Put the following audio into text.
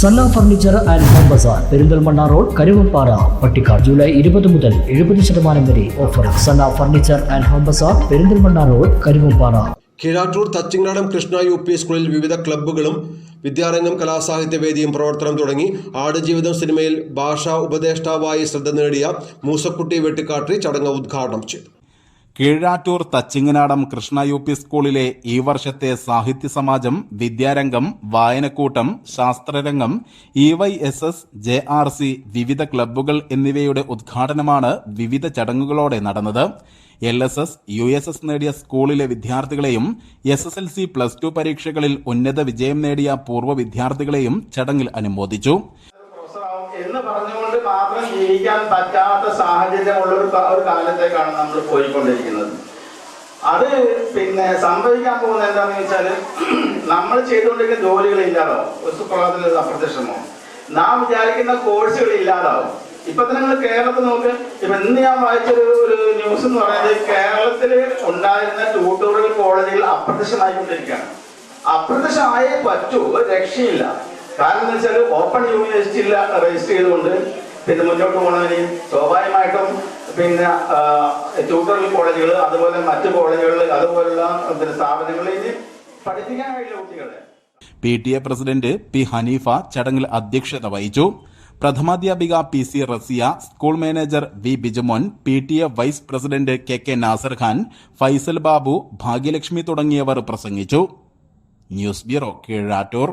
Sanna furniture and home Bazaar Perinthalmanna road Karuvappara Pattikkad July ഇരുപത് മുതൽ എഴുപത് ശതമാനം വരെ offer Sanna furniture and home Bazaar Perinthalmanna road Karuvappara Keezhattur Thachinganadam Krishna U P സ്കൂളിൽ വിവിധ ക്ലബ്ബുകളും വിദ്യാരംഗം കലാസാഹിത്യ വേദിയും പ്രവർത്തനം തുടങ്ങി. ആടുജീവിതം സിനിമയിൽ ഭാഷാ ഉപദേഷ്ടാവായി ശ്രദ്ധ നേടിയ മൂസക്കുട്ടി വെട്ടിക്കാട്ടി ചടങ്ങ് ഉദ്ഘാടനം ചെയ്തു. കീഴാറ്റൂർ തച്ചിങ്ങനാടം കൃഷ്ണ യു പി സ്കൂളിലെ ഈ വർഷത്തെ സാഹിത്യ സമാജം വിദ്യാരംഗം വായനക്കൂട്ടം ശാസ്ത്രരംഗം E Y S S J R C വിവിധ ക്ലബ്ബുകൾ എന്നിവയുടെ ഉദ്ഘാടനമാണ് വിവിധ ചടങ്ങുകളോടെ നടന്നത്. L S S U S S നേടിയ സ്കൂളിലെ വിദ്യാർത്ഥികളെയും S S L C plus two പരീക്ഷകളിൽ ഉന്നത വിജയം നേടിയ പൂർവ വിദ്യാർത്ഥികളെയും ചടങ്ങിൽ അനുമോദിച്ചു. ജീവിക്കാൻ പറ്റാത്ത സാഹചര്യമുള്ള ഒരു ഒരു കാലത്തേക്കാണ് നമ്മൾ പോയിക്കൊണ്ടിരിക്കുന്നത്. അത് പിന്നെ സംഭവിക്കാൻ പോകുന്നത് എന്താണെന്ന് വെച്ചാൽ നമ്മൾ ചെയ്തുകൊണ്ടിരിക്കുന്ന ജോലികൾ ഇല്ലാതാവും. ഒരു സുപ്രഭാതത്തിൽ അപ്രത്യക്ഷമാവും. നാം വിചാരിക്കുന്ന കോഴ്സുകൾ ഇല്ലാതാവും. ഇപ്പൊ തന്നെ നിങ്ങൾ കേരളത്തിൽ നോക്ക്. ഇപ്പൊ ഇന്ന് ഞാൻ വായിച്ചൊരു ഒരു ന്യൂസ് എന്ന് പറയുന്നത് കേരളത്തിൽ ഉണ്ടായിരുന്ന ട്യൂട്ടോറിയൽ കോളേജുകൾ അപ്രത്യക്ഷമായിക്കൊണ്ടിരിക്കുകയാണ്. അപ്രത്യക്ഷമായേ പറ്റൂ. രക്ഷയില്ല. കാരണം എന്ന് വെച്ചാൽ ഓപ്പൺ യൂണിവേഴ്സിറ്റിയിൽ രജിസ്റ്റർ ചെയ്തുകൊണ്ട് പിന്നെ മുന്നോട്ട് പോകണമെങ്കിൽ സ്വാഭാവികമായിട്ടും പിന്നെ ട്യൂട്ടറൽ കോളേജുകൾ അതുപോലെ മറ്റു കോളേജുകളിൽ അതുപോലുള്ള സ്ഥാപനങ്ങളിൽ ഇനി പഠിപ്പിക്കാൻ കഴിയില്ല കുട്ടികളെ. P T A president P Haneefa ചടങ്ങിൽ അധ്യക്ഷത വഹിച്ചു. പ്രഥമാധ്യാപിക P C Rasiya school manager V Bijumon P T A vice president K K Nasar Khan Faisal Babu Bhagyalakshmi തുടങ്ങിയവർ പ്രസംഗിച്ചു. News bureau Keezhattur.